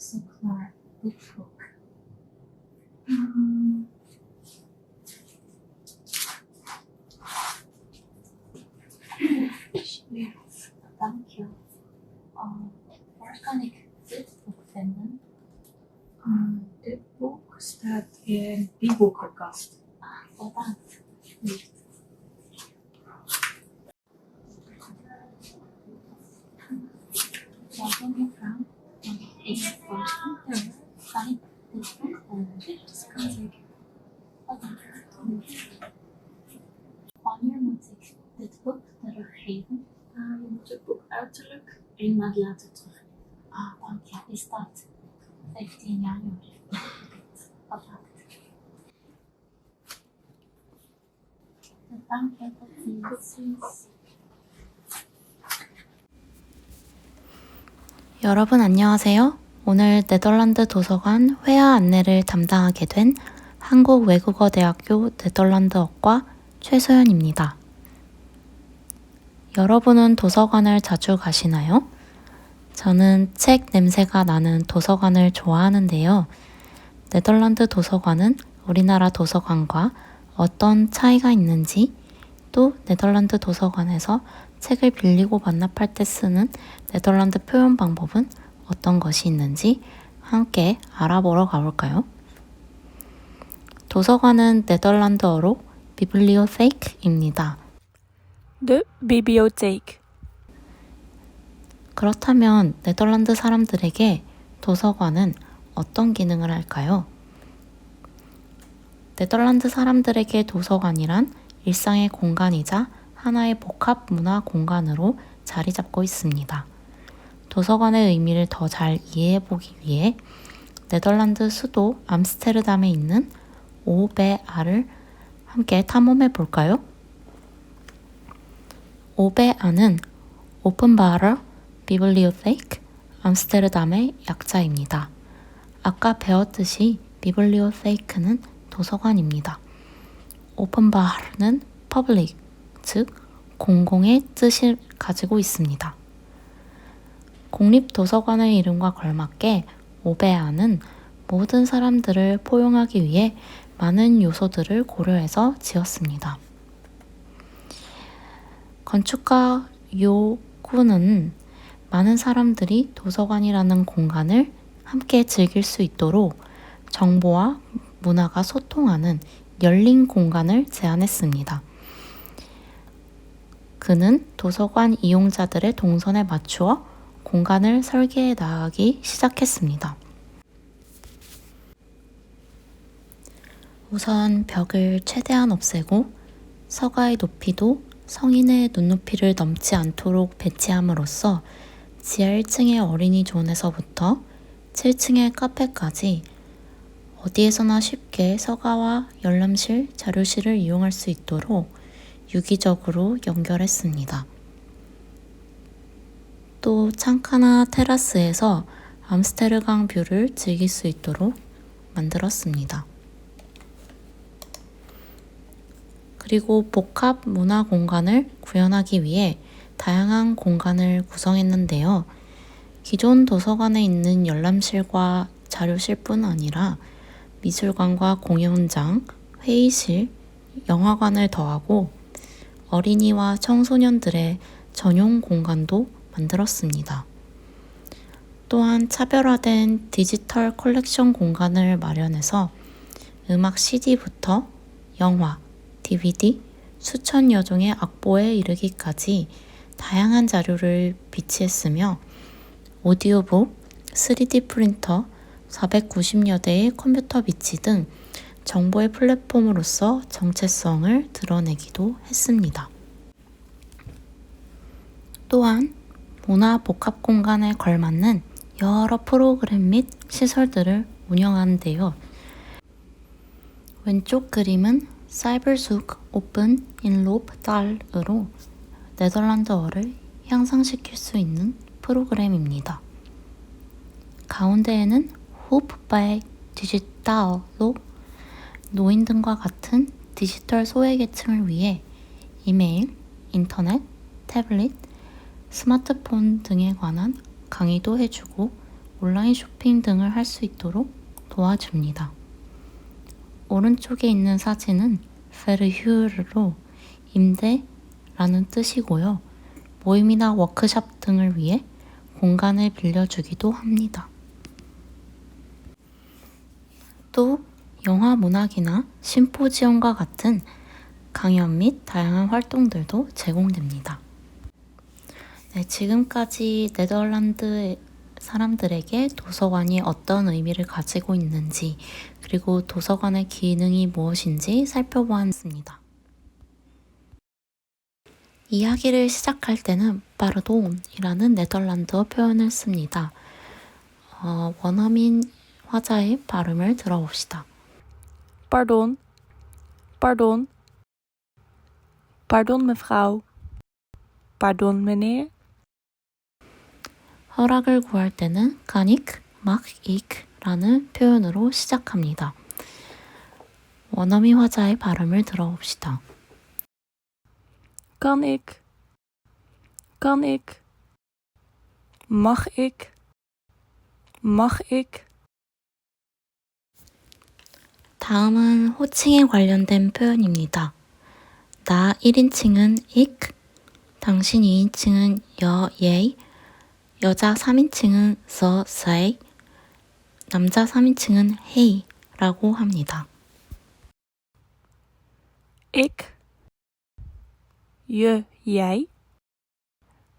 zoek naar dit boek. Hmm. Alsjeblieft, dank je. Oh, waar kan ik dit boek vinden? Hmm, dit boek staat in die boekenkast. Ah, bedankt. Lief. Welkom mevrouw. Ik was niet Fijn. Dit boek en dit kan zeker. Bedankt. Wanneer moet ik dit boek teruggeven? Ah, je moet het boek maand later terug. Ah, dank je. Is dat 15 januari? Bedankt. Dank je. Tot ziens. 여러분 안녕하세요. 오늘 네덜란드 도서관 회화 안내를 담당하게 된 한국외국어대학교 네덜란드어과 최소연입니다. 여러분은 도서관을 자주 가시나요? 저는 책 냄새가 나는 도서관을 좋아하는데요. 네덜란드 도서관은 우리나라 도서관과 어떤 차이가 있는지, 또 네덜란드 도서관에서 책을 빌리고 반납할 때 쓰는 네덜란드 표현 방법은 어떤 것이 있는지 함께 알아보러 가볼까요? 도서관은 네덜란드어로 비블리오테이크입니다. De bibliotheek. 그렇다면 네덜란드 사람들에게 도서관은 어떤 기능을 할까요? 네덜란드 사람들에게 도서관이란 일상의 공간이자 하나의 복합 문화 공간으로 자리 잡고 있습니다. 도서관의 의미를 더 잘 이해해 보기 위해 네덜란드 수도 암스테르담에 있는 오베아를 함께 탐험해 볼까요? 오베아는 오픈바러 비블리오테이크 암스테르담의 약자입니다. 아까 배웠듯이 비블리오테이크는 도서관입니다. 오픈바르는 퍼블릭, 즉 공공의 뜻을 가지고 있습니다. 공립도서관의 이름과 걸맞게 오베아는 모든 사람들을 포용하기 위해 많은 요소들을 고려해서 지었습니다. 건축가 요쿠는 많은 사람들이 도서관이라는 공간을 함께 즐길 수 있도록 정보와 문화가 소통하는 열린 공간을 제안했습니다. 그는 도서관 이용자들의 동선에 맞추어 공간을 설계해 나가기 시작했습니다. 우선 벽을 최대한 없애고 서가의 높이도 성인의 눈높이를 넘지 않도록 배치함으로써 지하 1층의 어린이 존에서부터 7층의 카페까지 어디에서나 쉽게 서가와 열람실, 자료실을 이용할 수 있도록 유기적으로 연결했습니다. 또 창가나 테라스에서 암스테르강 뷰를 즐길 수 있도록 만들었습니다. 그리고 복합 문화 공간을 구현하기 위해 다양한 공간을 구성했는데요. 기존 도서관에 있는 열람실과 자료실뿐 아니라 미술관과 공연장, 회의실, 영화관을 더하고 어린이와 청소년들의 전용 공간도 만들었습니다. 또한 차별화된 디지털 컬렉션 공간을 마련해서 음악 CD부터 영화, DVD, 수천 여 종의 악보에 이르기까지 다양한 자료를 비치했으며 오디오북, 3D 프린터, 490여 대의 컴퓨터 비치 등 정보의 플랫폼으로서 정체성을 드러내기도 했습니다. 또한 문화 복합 공간에 걸맞는 여러 프로그램 및 시설들을 운영하는데요. 왼쪽 그림은 사이버숙 오픈 인롭 달으로 네덜란드어를 향상시킬 수 있는 프로그램입니다. 가운데에는 호프바의 디지털로 노인 등과 같은 디지털 소외계층을 위해 이메일, 인터넷, 태블릿, 스마트폰 등에 관한 강의도 해주고 온라인 쇼핑 등을 할 수 있도록 도와줍니다. 오른쪽에 있는 사진은 페르휴르로 임대 라는 뜻이고요. 모임이나 워크샵 등을 위해 공간을 빌려주기도 합니다. 또 영화 문학이나 심포지엄과 같은 강연 및 다양한 활동들도 제공됩니다. 네, 지금까지 네덜란드 사람들에게 도서관이 어떤 의미를 가지고 있는지 그리고 도서관의 기능이 무엇인지 살펴보았습니다. 이야기를 시작할 때는 빠르돈이라는 네덜란드어 표현을 씁니다. 어, 원어민 화자의 발음을 들어봅시다. Pardon. Pardon. Pardon, mevrouw. Pardon, meneer. 허락을 구할 때는 가닉, 막, 익라는 표현으로 시작합니다. 원어민 화자의 발음을 들어봅시다. Kan ik? Kan ik? Mag ik? Mag ik? 다음은 호칭에 관련된 표현입니다. 나 1인칭은 ik, 당신 2인칭은 여, 예, 여자 3인칭은 서, 세, 남자 3인칭은 hey 라고 합니다. Ik. Je, jij.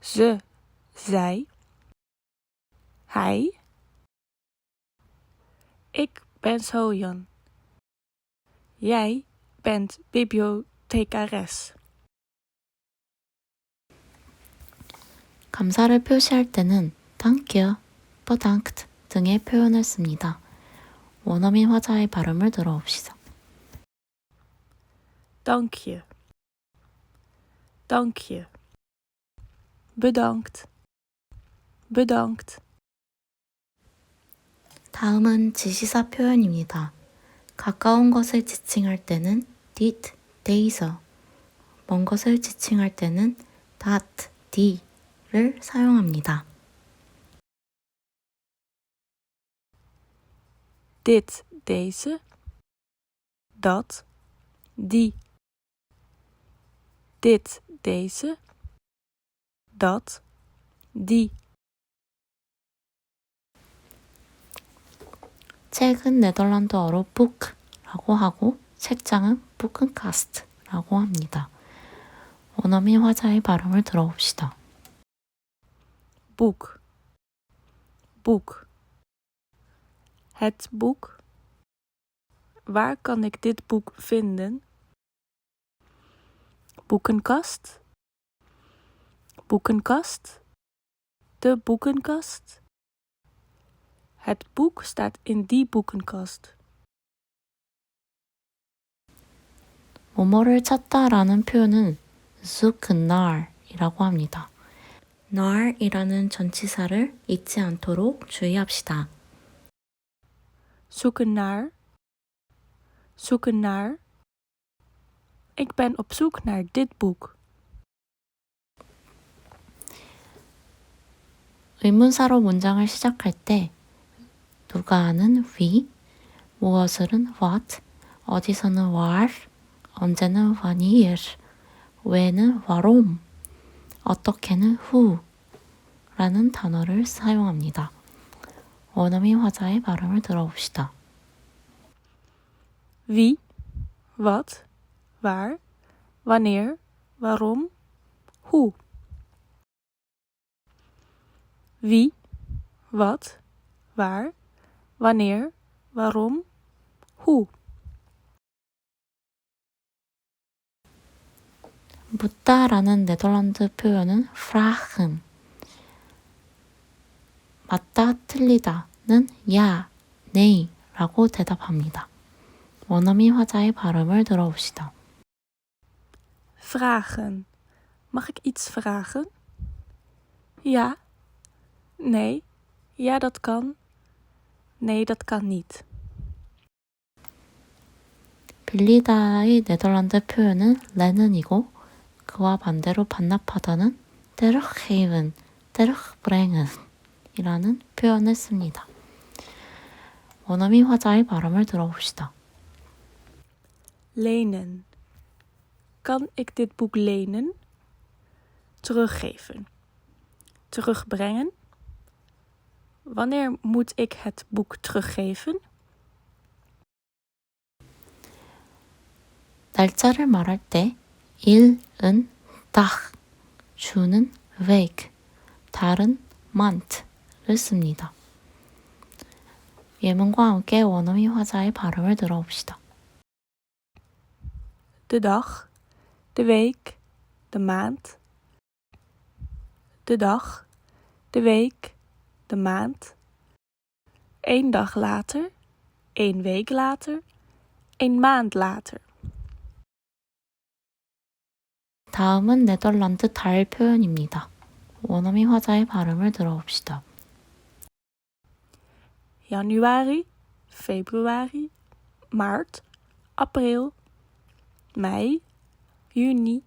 Ze, zij. Hij. Ik ben Sojan. Jij bent bibliothecares. 감사를 표시할 때는 danke, bedankt 등의 표현을 씁니다. 원어민 화자의 발음을 들어봅시다. Dank je. Dank je. Bedankt. Bedankt. 다음은 지시사 표현입니다. 가까운 것을 지칭할 때는 dit, deze, 먼 것을 지칭할 때는 dat, die를 사용합니다. Dit, deze. Dat, die. Dit, deze. Dat, die. 책은 네덜란드어로 book라고 하고 책장은 boekenkast라고 합니다. 원어민 화자의 발음을 들어봅시다. Boek. Boek. Het boek. Waar kan ik dit boek vinden? Boekenkast. Boekenkast. De boekenkast. Het boek staat in die boekenkast. 뭐뭐를 찾다라는 표현은 zoeken nar이라고 합니다. nar이라는 전치사를 잊지 않도록 주의합시다. Zoeken naar. Zoeken naar. Ik ben op zoek naar dit boek. 의문사로 문장을 시작할 때 누가는 we, 무엇을은 what, 어디서는 where, 언제는 wanneer, 왜는 warum, 어떻게는 who 라는 단어를 사용합니다. 원어민 화자의 발음을 들어봅시다. Wie, wat, waar, wanneer, waarom, hoe. Wie, wat, waar, wanneer, waarom, hoe. 묻다라는 네덜란드 표현은 vragen. 맞다, 틀리다는 야, 네이라고 대답합니다. 원어민 화자의 발음을 들어봅시다. Vragen. Mag ik iets vragen? Ja. Nee. Ja, dat kan. Nee, dat kan niet. 빌리다의 네덜란드 표현은 레는이고 그와 반대로 반납하다는 teruggeven, terugbrengen 이라는 표현을 씁니다. 원어민 화자의 발음을 들어봅시다. Lenen. Kan ik dit boek lenen? Teruggeven. Terugbrengen. Wanneer moet ik het boek teruggeven? 날짜를 말할 때 일은 딱, 주는 week, 달은 month를 씁니다. 예문과 함께 원어민 화자의 발음을 들어봅시다. De dag, de week, de maand. De dag, de week, de maand. Eén dag later, één week later, één maand later. 다음은 네덜란드 달 표현입니다. 원어민 화자의 발음을 들어봅시다. Januari, februari, maart, april, mei, juni,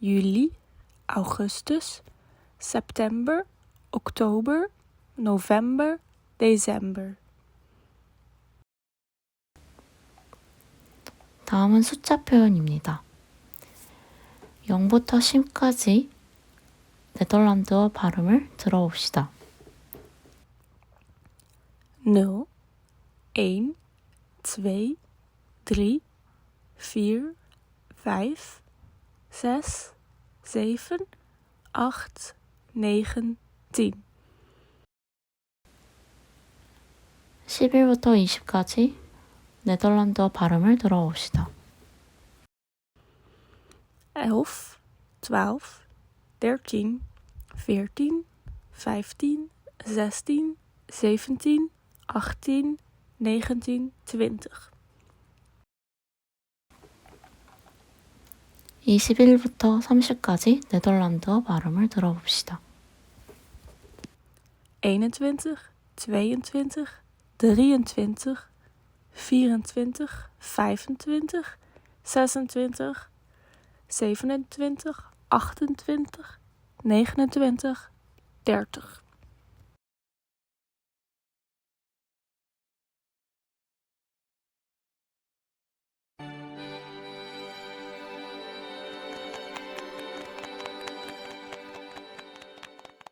juli, augustus, september, oktober, november, december. 다음은 숫자 표현입니다. 0부터 10까지 네덜란드어 발음을 들어봅시다. 0, 1, 2, 3, 4, 5, 6, 7, 8, 9, 10. 11부터 20까지 네덜란드어 발음을 들어봅시다. 11, 12, 13, 14, 15, 16, 17, 18, 19, 20. 21부터 30까지 네덜란드어 발음을 들어봅시다. 21, 22, 23, 24, 25, 26, 27, 28, 29, 30.